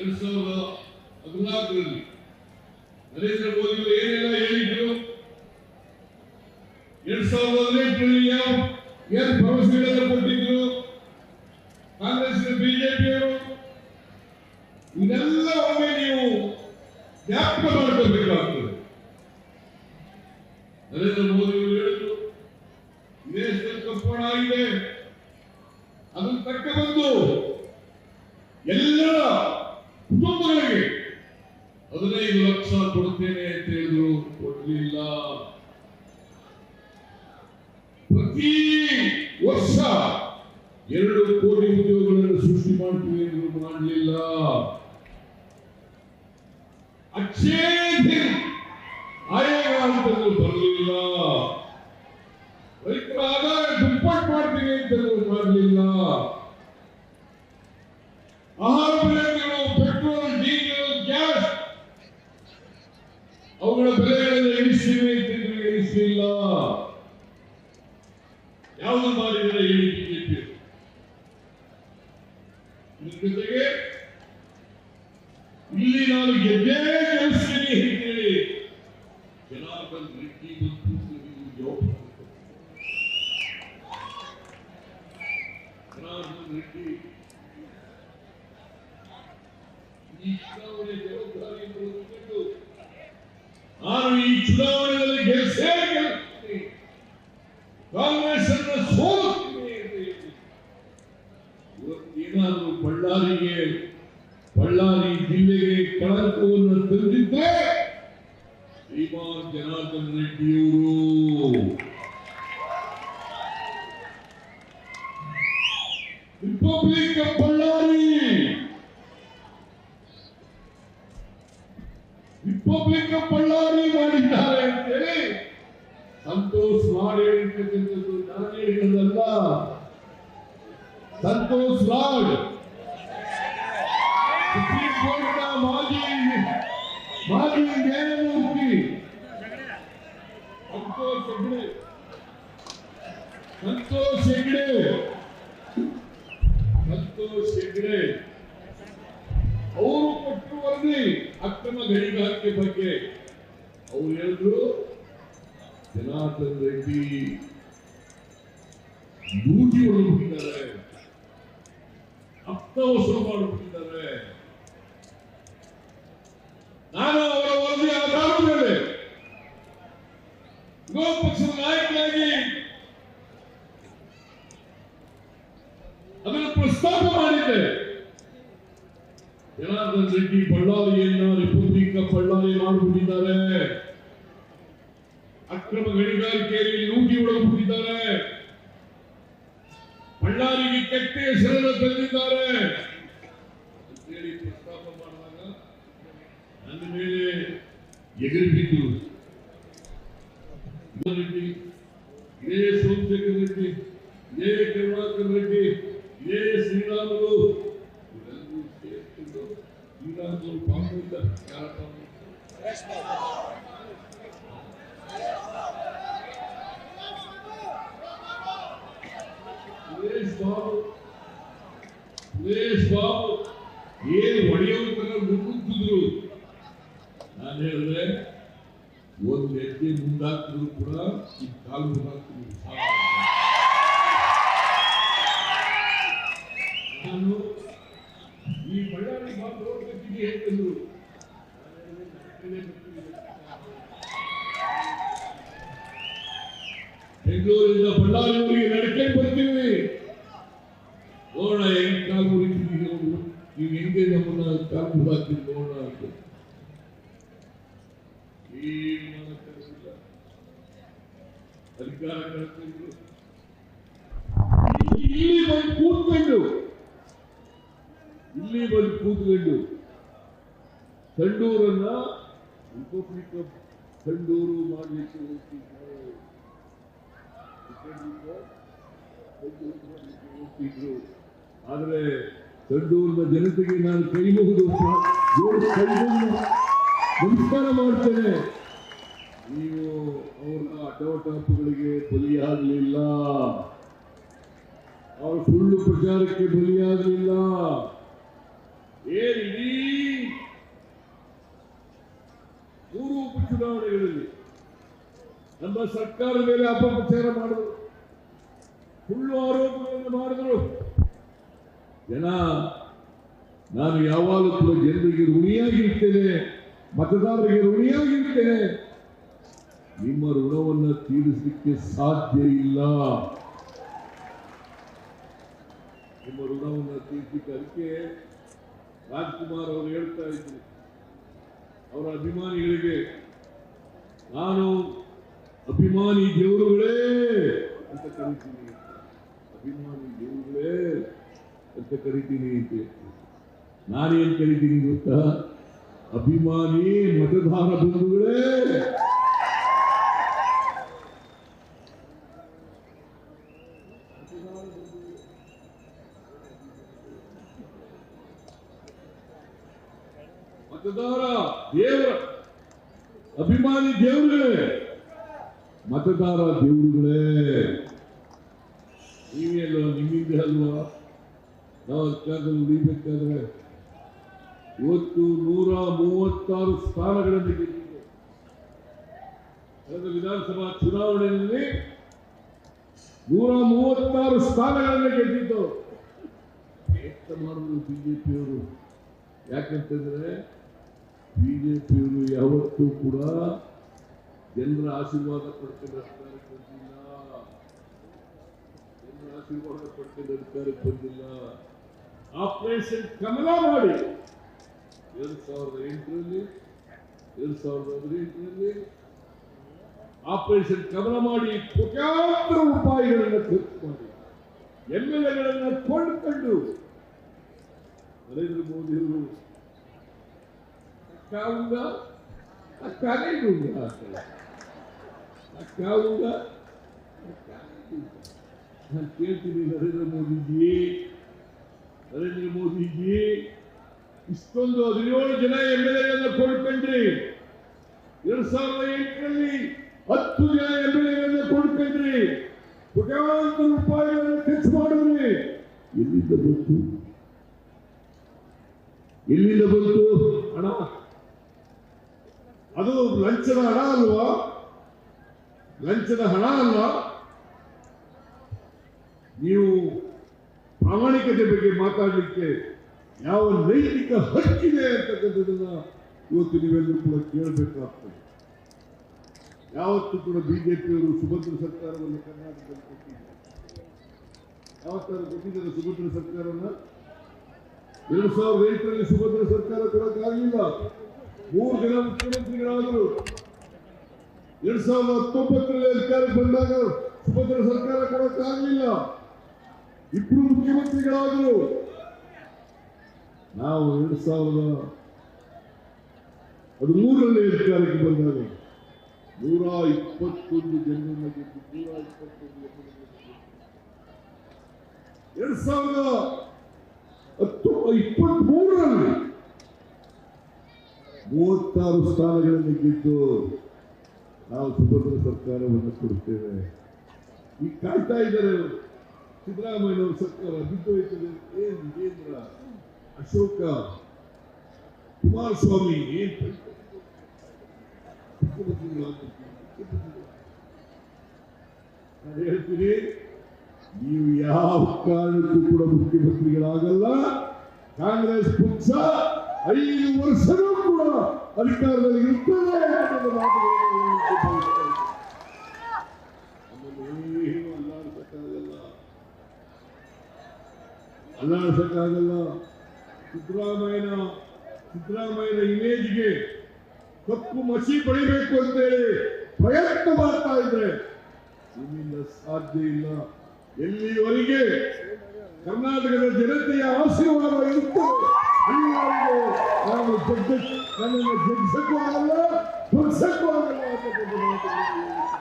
ಎರಡ್ ಸಾವಿರದ ಹದಿನಾಲ್ಕರಲ್ಲಿ ನರೇಂದ್ರ ಮೋದಿ ಏನೆಲ್ಲ ಹೇಳಿದ್ರು? ಎರಡ್ ಸಾವಿರದ ಹದಿನೆಂಟರಲ್ಲಿ ಏನು ಭರವಸೆಗಳನ್ನು ಕೊಟ್ಟಿದ್ರು? ಕಾಂಗ್ರೆಸ್ ಬಿಜೆಪಿಯವರು? ಇದೆಲ್ಲ ಒಮ್ಮೆ ನೀವು ಜ್ಞಾಪಕ ಮಾಡ್ಕೋಬೇಕಾಗ್ತದೆ. ನರೇಂದ್ರ ಮೋದಿ ಪ್ರತಿ ವರ್ಷ ಎರಡು ಕೋಟಿ ಉದ್ಯೋಗಗಳನ್ನು ಸೃಷ್ಟಿ ಮಾಡ್ತೀವಿ ಎಂದು ಮಾಡಲಿಲ್ಲ. ಅಚ್ಚೇ ದಿನ್ ಬರಲಿಲ್ಲ. ರೈತರ ಆದಾಯ ದುಪ್ಪಟ್ಟು ಮಾಡ್ತೀವಿ ಅಂತ ಮಾಡಲಿಲ್ಲ. ಆಹಾರ ಜೊತೆಗೆ ಇಲ್ಲಿ ನಾನು ಗೆದ್ದೇ ಗೆಲ್ಲಿಸ್ತೀನಿ ಅಂತೇಳಿ ಜನಾರ್ದನ್ ರೆಡ್ಡಿ ಮತ್ತು ನೀವು ಜವಾಬ್ದಾರಿ ಜನಾರ್ದನ್ ರೆಡ್ಡಿ ಈ ಚುನಾವಣೆ ಜವಾಬ್ದಾರಿಯನ್ನು ಹೊತ್ತುಕೊಂಡು ನಾನು ಈ ಚುನಾವಣೆಯಲ್ಲಿ ಗೆಲ್ಸೇ ಗೆಲ್ತೀನಿ ಕಾಂಗ್ರೆಸ್ ಶ್ರೀಮಾನ್ Janardhan ರೆಡ್ಡಿಯವರು republic of Bellary republic of Bellary ಮಾಡಿದ್ದಾರೆ ಅಂತೇಳಿ ಸಂತೋಷ್ ಮಾಡಿ ಹೇಳಿರ್ತಕ್ಕಂಥದ್ದು ನಾನು ಹೇಳಿದ್ದಲ್ಲ ಸಂತೋಷ್ ಲಾಡ್ ಸುಪ್ರೀಂ ಕೋರ್ಟ್ನ ಮಾಜಿ ಮಾಜಿ ನ್ಯಾಯಮೂರ್ತಿ ಸಂತೋಷ್ ಹೆಗ್ಡೆ ಸಂತೋಷ್ ಹೆಗ್ಡೆ ಸಂತೋಷ್ ಹೆಗ್ಡೆ ಅವರು ಕೊಟ್ಟು ವರದಿ ಅಕ್ರಮ ಗಣಿಗಾರಿಕೆ ಬಗ್ಗೆ. ಅವ್ರು ಹೇಳಿದ್ರು, ಜನಾರ್ದನ್ ರೆಡ್ಡಿ ಲೂಟಿ ಹೊಡೆದುಬಿಟ್ಟಿದ್ದಾರೆ ಅರ್ಥವಸೂಲು ಮಾಡಿಬಿಟ್ಟಿದ್ದಾರೆ ನಾನು ಅವರ ವರದಿ ಆಧಾರದ ಮೇಲೆ ವಿರೋಧ ಪಕ್ಷದ ನಾಯಕನಾಗಿ ಅದನ್ನು ಪ್ರಸ್ತಾಪ ಮಾಡಿದ್ದೆ ಜನಾರ್ದನ್ ರೆಡ್ಡಿ ಬಳ್ಳಾರಿಯನ್ನ ರಿಪಬ್ಲಿಕ್ ಆಫ್ ಬಳ್ಳಾರಿ ಮಾಡಿಬಿಟ್ಟಿದ್ದಾರೆ. ಅಕ್ರಮ ಗಣಿಗಾರಿಕೆಯಲ್ಲಿ ಲೂಟಿ ಒಳಗಿದ್ದಾರೆ ಬಳ್ಳಾರಿಗೆ ಕೆಟ್ಟ ಹೆಸರನ್ನು ತಂದಿದ್ದಾರೆ. ಅಂತೇಳಿ ಪ್ರಸ್ತಾಪ ಮಾಡಿದಾಗ ನನ್ನ ಮೇಲೆ ಎಗರಿ ಬಿದ್ದು ರೆಡ್ಡಿ ಸೋಮಶೇಖರ್ ರೆಡ್ಡಿ ಕರುಣಾಕರ್ ರೆಡ್ಡಿ ಶ್ರೀರಾಮುಲು ಶ್ರೀರಾಮುಲು ಪಾಪ ಯಾರ ಪಾಪ ಸುರೇಶ್ ಬಾಬು. ಸುರೇಶ್ ಬಾಬು, ಏನ್ ಹೊಡೆಯೋರ ತರ ಮುಗುತ್ತಿದ್ರು ನಾನು ಹೇಳಿದ್ರೆ ಒಂದ್ ಹೆಜ್ಜೆ ಕೂಡ ಈ ಕಾಲು ನಾನು ಈ ಬಳ್ಳಾರಿ ಬಾಬು ರೋಡ್ ಗಟ್ಟಿಗೆ ಹೇಳ್ತಿದ್ರು ನಾನು ಹೇಳಿದೆ, ನಡ್ಕೊಂಡೇ ಬರ್ತೀನಿ. ಬಳ್ಳಾರಿಯವರಿಗೆ ನಡ್ಕೊಂಡು ಬರ್ತೀವಿ ನೋಡೋಣ ಹೆಂಗ್ ಕಾಲು ನೋಡು. ನೀವು ಹೆಂಗೆ ನಮ್ಮನ್ನ ಕಾಲು ಹಾಕ್ತೀವಿ ನೋಡೋಣ ಅಂತ. ಅಧಿಕಾರ ಇಲ್ಲಿ ಬಂದು ಕೂತ್ಕೊಂಡು. ಇಲ್ಲಿ ಬಂದು ಕೂತ್ಕೊಂಡು. ಸಂಡೂರನ್ನ ಸಂಡೂರು ಮಾಡಲಿಕ್ಕೆ ಹೋಗ್ತಿದ್ರು ಆದರೆ ಸಂಡೂರಿನ ಜನತೆಗೆ ನಾನು ಕೈ ಮುಗಿದು ನಮಸ್ಕಾರ ಮಾಡ್ತೇನೆ. ನೀವು ಅವ್ರನ್ನ ಅಟೋಟಾಪುಗಳಿಗೆ ಬಲಿಯಾಗಲಿಲ್ಲ. ಅವ್ರ ಸುಳ್ಳು ಪ್ರಚಾರಕ್ಕೆ ಬಲಿಯಾಗಲಿಲ್ಲ. ಏನಿಡೀ ಮೂರು ಉಪಚುನಾವಣೆಗಳಲ್ಲಿ ನಮ್ಮ ಸರ್ಕಾರದ ಮೇಲೆ ಅಪಪ್ರಚಾರ ಮಾಡಿದ್ರು ಸುಳ್ಳು ಆರೋಪಗಳನ್ನು ಮಾಡಿದ್ರು. ಜನ, ನಾನು ಯಾವಾಗಲೂ ಕೂಡ ಜನರಿಗೆ ಋಣಿಯಾಗಿರ್ತೇನೆ, ಮತದಾರರಿಗೆ ಋಣಿಯಾಗಿರ್ತೇನೆ. ನಿಮ್ಮ ಋಣವನ್ನು ತೀರಿಸಲಿಕ್ಕೆ ಸಾಧ್ಯ ಇಲ್ಲ. ನಿಮ್ಮ ಋಣವನ್ನು ತೀರಿಸಲಿಕ್ಕೆ ಅದಕ್ಕೆ ರಾಜ್ಕುಮಾರ್ ಅವರು ಹೇಳ್ತಾ ಇದ್ರು. ಅವರ ಅಭಿಮಾನಿಗಳಿಗೆ, ನಾನು ಅಭಿಮಾನಿ ದೇವರುಗಳೇ ಅಂತ ಕರಿತೀನಿ ಅಭಿಮಾನಿ ದೇವರುಗಳೇ ಅಂತ ಕರಿತೀನಿ ಅಂತ ಹೇಳ್ತೀನಿ. ನಾನೇನ್ ಕರಿತೀನಿ ಗೊತ್ತಾ ಅಭಿಮಾನಿ ಮತದಾರ ಬಂಧುಗಳೇ ಮತದಾರ ದೇವರ ಅಭಿಮಾನಿ ದೇವರುಗಳೇ ಮತದಾರ ದೇವರುಗಳೇ ನೀವೆಲ್ಲ ನಿಮ್ಮಿಂದ ಅಲ್ವಾ? ನಾವು ಅಧಿಕಾರದಲ್ಲಿ ಉಳಿಬೇಕಾದ್ರೆ ಇವತ್ತು ನೂರ ಮೂವತ್ತಾರು ಸ್ಥಾನಗಳನ್ನು ಕಳೆದ ವಿಧಾನಸಭಾ ಚುನಾವಣೆಯಲ್ಲಿ ನೂರ ಮೂವತ್ತಾರು ಸ್ಥಾನಗಳನ್ನು ಗೆದ್ದಿದ್ದು. ಪ್ರಯತ್ನ ಮಾಡಿದ್ರು ಬಿಜೆಪಿಯವರು. ಯಾಕಂತಂದ್ರೆ ಬಿಜೆಪಿಯವರು ಯಾವತ್ತೂ ಕೂಡ ಜನರ ಆಶೀರ್ವಾದ ಪಡ್ಕೊಂಡು ಅಧಿಕಾರಕ್ಕೆ ಬಂದಿಲ್ಲ. ಜನರ ಆಶೀರ್ವಾದ ಪಡ್ಕೊಂಡು ಅಧಿಕಾರಕ್ಕೆ ಬಂದಿಲ್ಲ. ಆಪರೇಷನ್ ಕಮಲ ಮಾಡಿ. ಎರಡು ಸಾವಿರದ ಎಂಟರಲ್ಲಿ, ಎರಡು ಸಾವಿರದ ಹದಿನೆಂಟರಲ್ಲಿ ಆಪರೇಷನ್ ಕಮಲ ಮಾಡಿ ಕೋಟ್ಯಾಂತರ ರೂಪಾಯಿಗಳನ್ನು ಖರ್ಚು ಮಾಡಿ. ಎಂ ಎಲ್ ಎಗಳನ್ನು ಕೊಂಡುಕೊಂಡು ನರೇಂದ್ರ ಮೋದಿ ಅವರು ಅಕ್ಕಾವುಂಗ ಅಕ್ಕಾಗೈಗುಂಗ ಅಕ್ಕಾವುಂಗ ನಾನು ಕೇಳ್ತೀನಿ ನರೇಂದ್ರ ಮೋದಿಜಿ. ನರೇಂದ್ರ ಮೋದಿಜಿ, ಇಷ್ಟೊಂದು ಹದಿನೇಳು ಜನ ಎಂ ಎಲ್ ಎಗಳನ್ನು ಕೊಡ್ಕೊಂಡ್ರಿ ಎರಡ್ ಸಾವಿರದ ಎಂಟರಲ್ಲಿ ಹತ್ತು ಜನ ಎಂ ಎಲ್ ಎಗಳನ್ನು ಕೊಡ್ಕೊಂಡ್ರಿ ಕೋಟ್ಯಾಂತರ ರೂಪಾಯಿಗಳನ್ನು ಖರ್ಚು ಮಾಡಿದ್ರಿ ಎಲ್ಲಿಂದ ಬಂತು? ಎಲ್ಲಿಂದ ಬಂತು? ಹಣ ಅದು ಲಂಚದ ಹಣ ಅಲ್ವಾ? ಲಂಚದ ಹಣ ಅಲ್ಲ. ನೀವು ಪ್ರಾಮಾಣಿಕತೆ ಬಗ್ಗೆ ಮಾತಾಡಲಿಕ್ಕೆ ಯಾವ ನೈತಿಕ ಹಕ್ಕಿದೆ ಅಂತಕ್ಕಂಥದ್ದನ್ನ ಇವತ್ತು ನೀವೆಲ್ಲರೂ ಕೂಡ ಕೇಳಬೇಕಾಗ್ತದೆ. ಯಾವತ್ತೂ ಕೂಡ ಬಿಜೆಪಿಯವರು ಸುಭದ್ರ ಸರ್ಕಾರವನ್ನು ಕರ್ನಾಟಕದಲ್ಲಿ ಕೊಟ್ಟಿದ್ದಾರೆ ಯಾವತ್ತಾರು ಕೊಟ್ಟಿದ್ದಾರೆ ಸುಭದ್ರ ಸರ್ಕಾರವನ್ನ ಎರಡು ಸಾವಿರದ ಎಂಟರಲ್ಲಿ ಸುಭದ್ರ ಸರ್ಕಾರ ಕೊಡೋಕ್ಕಾಗಲಿಲ್ಲ ಮೂರು ಜನ ಮುಖ್ಯಮಂತ್ರಿಗಳಾದರು. ಎರಡ್ ಸಾವಿರದ ಹತ್ತೊಂಬತ್ತರಲ್ಲಿ ಅಧಿಕಾರಕ್ಕೆ ಬಂದಾಗ ಸುಭದ್ರ ಸರ್ಕಾರ ಕೊಡಕ್ಕಾಗಲಿಲ್ಲ. ಇಬ್ರು ಮುಖ್ಯಮಂತ್ರಿಗಳಾದರು. ನಾವು ಎರಡ್ ಸಾವಿರದ ಹದಿಮೂರರಲ್ಲಿ ಅಧಿಕಾರಕ್ಕೆ ಬಂದಾಗ ನೂರ ಇಪ್ಪತ್ತೊಂದು ಜನರನ್ನ ಗೆದ್ದು ನೂರ ಇಪ್ಪತ್ತೊಂದು ಎರಡ್ ಸಾವಿರದ ಹತ್ತು ಇಪ್ಪತ್ಮೂರರಲ್ಲಿ ಮೂವತ್ತಾರು ಸ್ಥಾನಗಳನ್ನು ಗೆದ್ದು ನಾವು ಸುಭದ್ರ ಸರ್ಕಾರವನ್ನು ಕೊಡ್ತೇವೆ ಈಗ ಕಾಯ್ತಾ ಇದ್ದಾರೆ ಸಿದ್ದರಾಮಯ್ಯನವರ ಸರ್ಕಾರ ಬಿದ್ದೋಯ್ತದೆ ಏನು ಅಶೋಕ, ಕುಮಾರಸ್ವಾಮಿ ಏನು ನಾನು ಹೇಳ್ತೀನಿ, ನೀವು ಯಾವ ಕಾರಣಕ್ಕೂ ಕೂಡ ಮುಖ್ಯಮಂತ್ರಿಗಳಾಗಲ್ಲ. ಕಾಂಗ್ರೆಸ್ ಪಕ್ಷ ಐದು ವರ್ಷವೂ ಕೂಡ ಅಧಿಕಾರದಲ್ಲಿ ಇರ್ತದೆ ಏನು ಅಲ್ಲಾಡಿಸಕ್ಕಾಗಲ್ಲ ಅಲ್ಲಾಡಿಸಕ್ಕಾಗಲ್ಲ. ಸಿದ್ದರಾಮಯ್ಯನ ಸಿದ್ದರಾಮಯ್ಯನ ಇಮೇಜ್ಗೆ ಕಪ್ಪು ಮಸಿ ಪಡಿಬೇಕು ಅಂತೇಳಿ ಪ್ರಯತ್ನ ಮಾಡ್ತಾ ಇದ್ರೆ ನಿಮ್ಮಿಂದ ಸಾಧ್ಯ ಇಲ್ಲ. ಎಲ್ಲಿವರೆಗೆ ಕರ್ನಾಟಕದ ಜನತೆಯ ಆಶೀರ್ವಾದ ಇರುತ್ತದೆ ನಾನು ಜಗ್ಗ ನನ್ನನ್ನು ಜಗ್ಸಕ್ಕೂ ಆಗಲ್ಲ ಧ್ವಂಸಕ್ಕೂ ಆಗಲ್ಲ ಅಂತಕ್ಕಂಥ ಮಾತನ್ನು